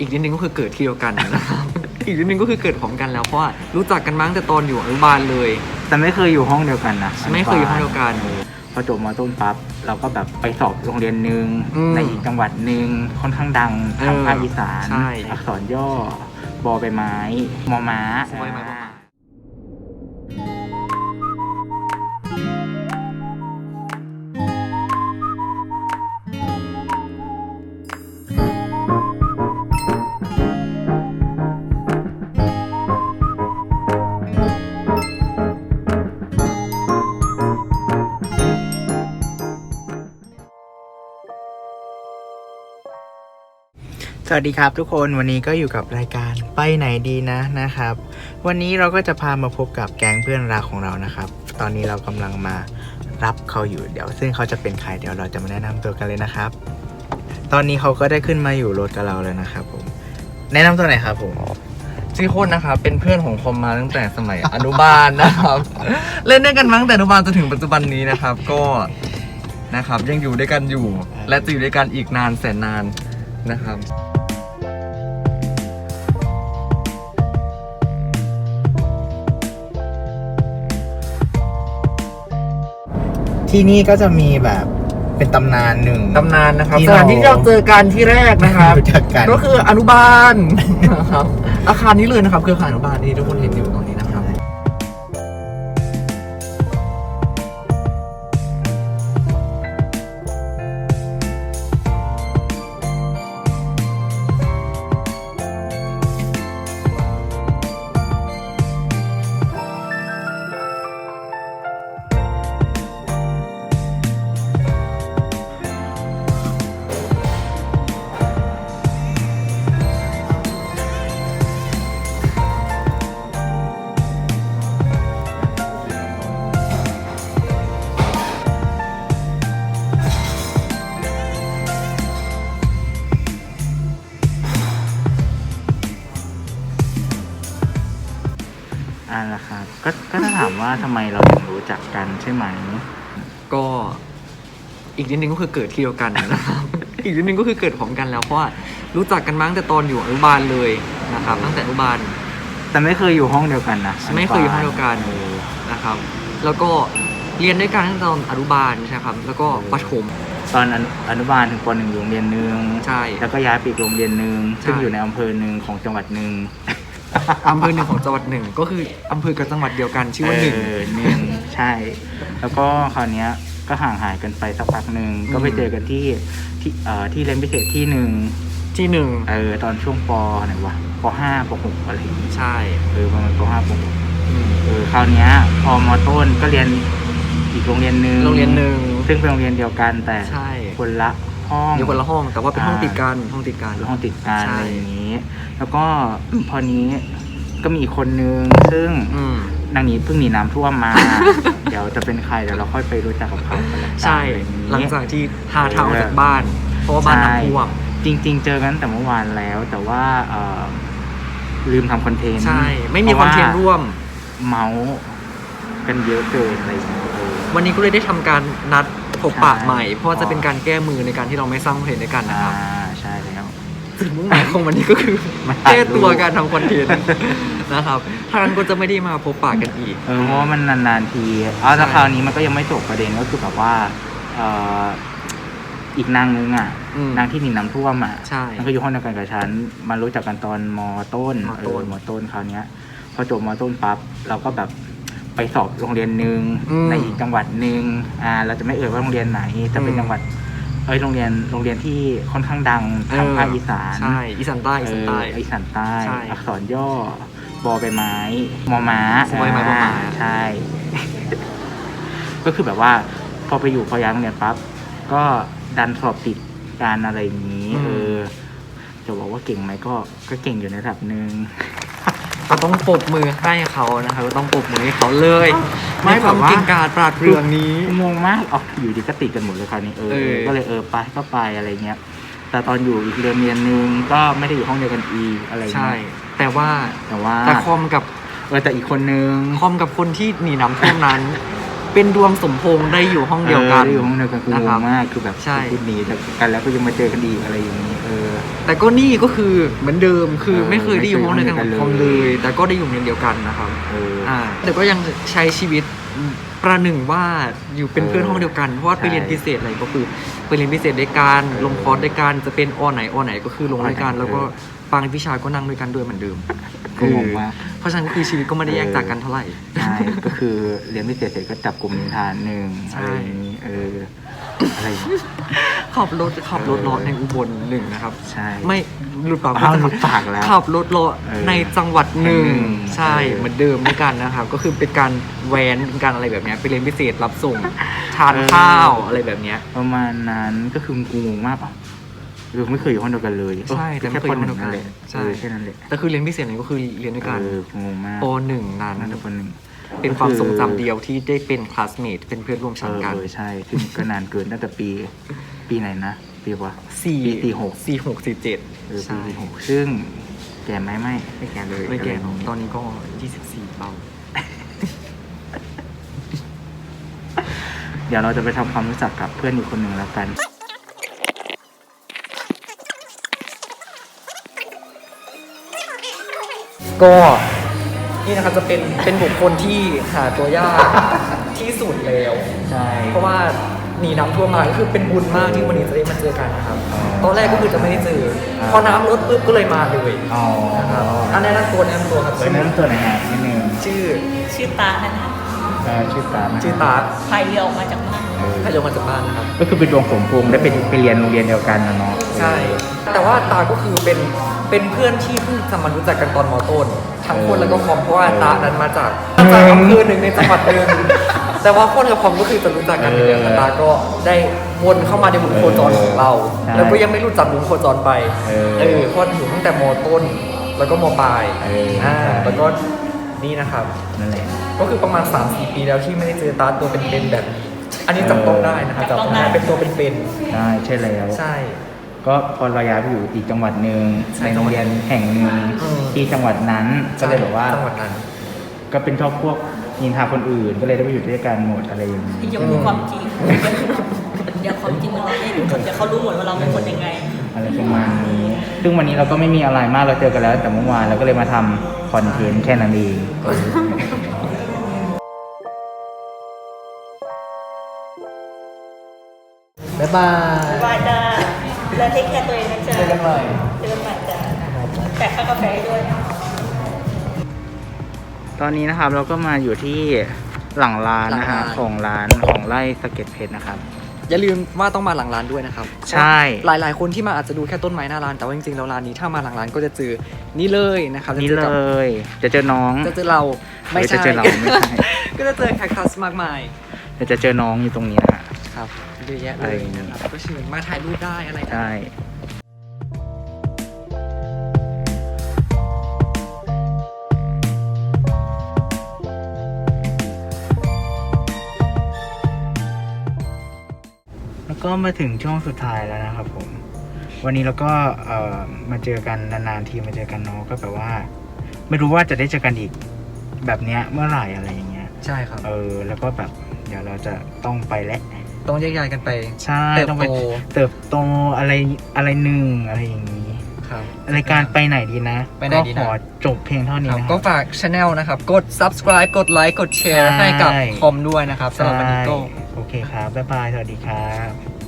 อีกนิดนึงก็คือเกิดที่เดียวกันนะครับ อีกนิดนึงก็คือเกิดพร้อมกันแล้วเพราะว่ารู้จักกันมาตั้งแต่ตอนอยู่อนุบาลเลย แต่ไม่เคยอยู่ห้องเดียวกันนะไม่เคยอยู่ห้องเดียวกัน พอจบมต้นปั๊บเราก็แบบไปสอบโรงเรียนหนึ่งอืมในอีกจังหวัดหนึ่งค่อนข้างดังทางเออภาคอีสานใช่อักษรย่อบอใบไม้มอม้าสวยไหมบอกมา สวัสดีครับทุกคนวันนี้ก็อยู่กับรายการไปไหนดีนะนะครับ วันนี้เราก็จะพามาพบกับแก๊งเพื่อนรักของเรานะครับ ตอนนี้เรากำลังมารับเขาอยู่เดี๋ยว ซึ่งเขาจะเป็นใครเดี๋ยวเราจะมาแนะนำตัวกันเลยนะครับ ตอนนี้เขาก็ได้ขึ้นมาอยู่รถกับเราแล้วนะครับผม แนะนำตัวหน่อยครับผมชื่อโคตรนะครับเป็นเพื่อนของคอมมาตั้งแต่สมัยอนุบาลนะครับ เล่นด้วยกันมาตั้งแต่อนุบาลจนถึงปัจจุบันนี้นะครับ ก็นะครับยังอยู่ด้วยกันอยู่ และจะอยู่ด้วยกันอีกนานแสนนานนะครับ ที่นี่ก็จะมีแบบเป็นตำนานหนึ่ง ตำนานนะครับที่สเรา ถานที่ที่เราเจอกันที่แรกนะครับ รู้จักกัน ก็คืออนุบาลนะครับอาคารนี้เลยนะครับ คืออาคารอนุบาลที่ทุกคนเห็นอยู่ตรงนี้ อ่าละครับก็ก็ถ้าถามว่าทำไมเราถึงรู้จักกันใช่ไหม ก็อีกนิดนึงก็คือเกิดที่เดียวกันนะครับ อีกนิดนึงก็คือเกิดพร้อมกันแล้วเพราะว่ารู้จักกันมาตั้งแต่ตอนอยู่อนุบาลเลยนะครับ ตั้งแต่อนุบาลแต่ไม่เคยอยู่ห้องเดียวกันนะไม่เคยอยู่ห้องเดียวกันเออนะครับ แล้วก็เรียนด้วยกันตั้งแต่ตอนอนุบาลใช่ครับ แล้วก็ประถม ตอนอนุอนุบาลถึงปหนึ่งอยู่โรงเรียนหนึ่งใช่แล้วก็ย้ายไปอีกโรงเรียนหนึ่งใช่ซึ่งอยู่ในอำเภอหนึ่งของจังหวัดหนึ่ง อำเภอหนึ่งของจังหวัดหนึ่งก็คืออำเภอกับจังหวัดเดียวกันชื่อว่าหนึ่ง เออหนึ่งใช่ แล้วก็คราวเนี้ยก็ห่างหายกันไปสักพักหนึ่งก็ไปอืม เจอกันที่ที่เอ่อที่เรียนพิเศษที่หนึ่งที่หนึ่งเออตอนช่วงปไหนวะปห้าปหกอะไรอย่างงี้ใช่เออประมาณปห้าปหกอืมเออคราวเนี้ยพอมอต้นก็เรียนอีกโรงเรียนหนึ่งโรงเรียนหนึ่ง ซึ่งเป็นโรงเรียนเดียวกันแต่ใช่ คนละ ห้องอยู่คนละห้อง แต่ว่าเป็นห้องติดกันห้องติดกันหรือห้องติดกันใช่อะไรอย่างนี้ แล้วก็พอนี้ก็มีอีกคนนึงซึ่งอืมนางนี้เพิ่งหนีน้ำท่วมมา เดี๋ยวจะเป็นใครเดี๋ยวเราค่อยไปรู้จักกับเขากันละกันใช่อะไรอย่างนี้หลังจากที่หาทางออกจากบ้าน เพราะว่าบ้านน้ำท่วมจริง ๆ เจอกันตั้งแต่เมื่อวานแล้ว แต่ว่าเอ่อลืมทำคอนเทนต์ใช่ไม่มีคอนเทนต์ร่วม เมาส์กันเยอะเกินอะไรอย่างเงี้ยเออวันนี้ก็เลยได้ทำการนัด พบปะใช่ใหม่ เพราะว่าจะเป็นการแก้มือในการที่เราไม่สร้างคอนเทนต์ด้วยกันนะคอ่ารับใช่แล้วจุดมุ่งหมายของวันนี้ก็คือมาถ่ายแก้ตัวรูปการทำคอนเทนต์นะครับทางนั้นก็จะไม่ได้มาพบปะกันอีก เออเพราะว่ามันนานๆทีเอาแต่ใช่ คราวนี้มันก็ยังไม่จบประเด็นก็คือแบบว่าเอ่ออีกนางนึงอะอืม นางที่หนีน้ำท่วมอะใช่มันก็อยู่ห้องเดียวกันกับฉันมารู้จักกันตอนมต้นมต้น เออมต้นคราวเนี้ย พอจบมต้นปั๊บเราก็แบบ ไปสอบโรงเรียนหนึ่งในอีกจังหวัดหนึ่งอ่าเราจะไม่เอ่ยว่าโรงเรียนไหนจะเป็นจังหวัดเอ้ยโรงเรียนโรงเรียนที่ค่อนข้างดังทางภาคอีสานใช่อีสานใต้อีสานใต้ เอออีสานใต้ใช่อักษรย่อบอใบไม้มอม้าบอใบไม้มอม้า ใช่ ก็คือแบบว่าพอไปอยู่พอย้ายโรงเรียนปั๊บก็ดันสอบติดการอะไรอย่างนี้เออจะบอกว่าเก่งไหมก็ก็เก่งอยู่ในระดับหนึ่ง ก็ต้องปรบมือให้เขานะครับก็ต้องปรบมือให้เขาเลยไม่ในความแบบว่าเก่งกาจปราดเปรื่องนี้งงมากอ๋ออยู่ดีก็ติดกันหมดเลยคราวนี้เออเออ ก็เลยเออไปก็ไปอะไรเงี้ยแต่ตอนอยู่อีกเรียนเรียนหนึ่งก็ไม่ได้อยู่ห้องเดียวกันอีกอะไรใช่เงี้ยแต่ว่าแต่ว่าแต่คอมกับเออแต่อีกคนนึงคอมกับคนที่หนีน้ำท่วมนั้น เป็นดวงสมพงษ์ได้อยู่ห้องเดียวกันอออยู่ห้องเดียวกันคืองนะครับงมากคือแบบใช่ พูดหนีจากกันแล้วก็ยังมาเจอกันอีกอะไรอย่างนี้เออ แต่ก็นี่ก็คือเหมือนเดิมคือเออไม่เคยได้อยู่ห้องเดียวกันไม่กับเคยคอมเลเลยยแต่ก็ได้อยู่โรงเรียนเดียวกันนะครับเออ อ่าแต่ก็ยังใช้ชีวิตประหนึ่งว่าอยู่เป็นเพื่อนเออห้องเดียวกันเพราะว่าใช่ไปเรียนพิเศษอะไรก็คือไปเรียนพิเศษด้วยกันเออลงคอร์สด้วยกันจะเป็นอไหนอไหนก็คือลงด้วยกันเออแล้วก็ บางวิชาก็นั่งด้วยกันด้วยเหมือนเดิมก็งงมากเพราะฉะนั้นก็คือชีวิตก็ไม่ได้แยกจากกันเท่าไหร่ ใช่ก็คือเรียนพิเศษเสร็จก็จับกลุ่มนิทานหนึ่งใช่ อะไรอย่างนี้เอออะไรอย่างนี้ขับรถขับรถเออเลาะในอุบลหนึ่งนะครับ ใช่ ไม่หลุดปากอ้าวไม่หลุดปากแล้วขับรถเลาะเออในจังหวัดหนึ่งหนึ่งใช่เออเหมือนเดิมด้วยกันนะครับ ก็คือเป็นการแวนเป็นการอะไรแบบเนี้ยไปเรียนพิเศษรับส่งทานข้าวอะไรแบบเนี้ย ประมาณนั้นก็คือกูงงมากอะ คือไม่เคยอยู่ห้องเดียวกันเลยใช่แต่ไม่แค่เคยปอยู่หห้นึ่องงเดียวกันนั่นแหละใช่ เออแค่นั้นแหละแต่คือเรียนพิเศษเนี่ยก็คือเรียนด้วยกันเอองงมากปหนึ่งนั้นนั่นปหนึ่งเป็นความทรงจำเดียวที่ได้เป็นคลาสเมทเป็นเพื่อนร่วมเอชั้นอกันเออใช่ซึ่งก็นานเกินตั้งแต่ปี ปีไหนนะปีวะ สี่ปีสี่หก สี่หกสี่เจ็ดเออปีใช่สี่หกซึ่งแก่ไหมไม่ไม่แก่เลยไม่แก่อะไรอย่างงี้ตอนนี้ก็ยี่สิบสี่เบาเดี๋ยวเราจะไปทำความรู้จักกับเพื่อนอีกคนหนึ่งแล้วกัน ก็นี่นะครับจะเป็นเป็นบุคคลที่หาตัวยากที่สุดแล้ว ใช่ เพราะว่าหนีน้ำท่วมมาก็คือเป็นบุญมากที่วันนี้จะได้มาเจอกันนะครับอ๋อตอนแรกก็คือจะไม่ได้เจออ่าพอน้ำลดปุ๊บก็เลยมาเลยอ๋อ นะครับอันแนะนำตัวแนะนำตัวครับเออแนั่นตัวไหนฮะนิดนึงชื่อชื่อตานะคะเออชื่อตานะชื่อตาพายเรือออกมาจากบ้านเออถ้ายกมาจากบ้านนะครับ ก็คือเป็นดวงสมพงษ์ได้ไปไปเรียนโรงเรียนเดียวกันนะเนาะใช่ แต่ว่าตาก็คือเป็นเป็นเพื่อนที่เพิ่งจะมารู้จักกันตอนมต้น ทั้งคนแล้วก็คอมเพราะว่าตานั้นมาจากมาจากอำเภอหนึ่งในจังหวัดหนึ่งแต่ว่าคนกับคอมก็คือจะรู้จักกันอยู่แล้วแต่ตาก็ได้วนเข้ามาในวงโคจรของเราแล้วก็ยังไม่รู้จักวงโคจรไปเออเออเพราะอยู่ตั้งแต่มต้น แล้วก็มปลายเอออ่อ่าแล้วก็นี่นะครับ นั่นแหละ ก็คือประมาณ 3-4 ปีแล้วที่ไม่ได้เจอตาตัวเป็นๆแบบนี้ อันนี้จับต้องได้นะครับจับต้องได้ เป็นตัวเป็นใช่ใช่แล้วๆใช่ ก็พอเราย้ายไปอยู่อีกจังหวัดหนึ่งใช่ในโรงเรียนแห่งหนึ่งอืมที่จังหวัดนั้นก็เลยแบบว่าจังหวัดนั้น ก็เป็นชอบพวกนินทาคนอื่นก็เลยได้ไปอยู่ด้วยกันหมดอะไรอย่างนี้ที่จะพูดความจริงเดี๋ยวความจริงมันเราเล่นคนเดี๋ยวเขารู้หมดว่าเราเป็นคนยังไง อะไรประมาณนี้ ซึ่งวันนี้เราก็ไม่มีอะไรมากเราเจอกันแล้ว แต่เมื่อวานเราก็เลยมาทำคอนเทนต์แค่นั้นเองบ๊ายบายว่าจะ แล้วเทคแคร์ตัวเองนะจ๊ะเจอกันใหม่เจอกันใหม่จ้ะแต่ค่ากาแฟให้ด้วยตอนนี้นะครับเราก็มาอยู่ที่หลังร้านนะฮะหลังร้านของร้านของไร่สะเก็ตเพชรนะครับ อย่าลืมว่าต้องมาหลังร้านด้วยนะครับใช่ หลาย ๆ คนที่มาอาจจะดูแค่ต้นไม้หน้าร้าน แต่ว่าจริงๆแล้วร้านนี้ถ้ามาหลังร้านก็จะเจอนี่เลยนะครับนี่จะเลจอกับยจะเจอน้องจะเจอเราไม่เออใช่จะเจอเราไม่ใช่ก็จะเจอแคคตัสมากมายเดี๋ยวจะเจอน้องอยู่ตรงนี้นะฮะครับเยอะแยะอะไรเลยอย่างนี้นะครับ ก็เชิญมาถ่ายรูปได้อะไรได้ ใช่แล้วก็มาถึงช่วงสุดท้ายแล้วนะครับผม วันนี้เราก็เอ่อมาเจอกันนานๆทีมาเจอกันเนาะก็แบบว่า ไม่รู้ว่าจะได้เจอกันอีกแบบเนี้ยเมื่อไหร่อะไรอย่างเงี้ย ใช่ครับ เออ แล้วก็แบบเดี๋ยวเราจะต้องไปแล้ว ต้องแยกย้ายกันไป ใช่เติบต้องไปโต เติบโตอะไรอะไรหนึ่งอะไรอย่างนี้ ครับ รายการไปไหนดีนะ ไปไหนดีนะก็ขอจบเพียงเท่านี้ครับนะคก็รับ ฝากช anel นะครับ กด subscribe กดไลค์กดแชร์ใช่ ให้กับคอมด้วยนะครับสำหรับวันนี้ก็ ใช่โอเคครับ บ๊ายบาย สวัสดีครับ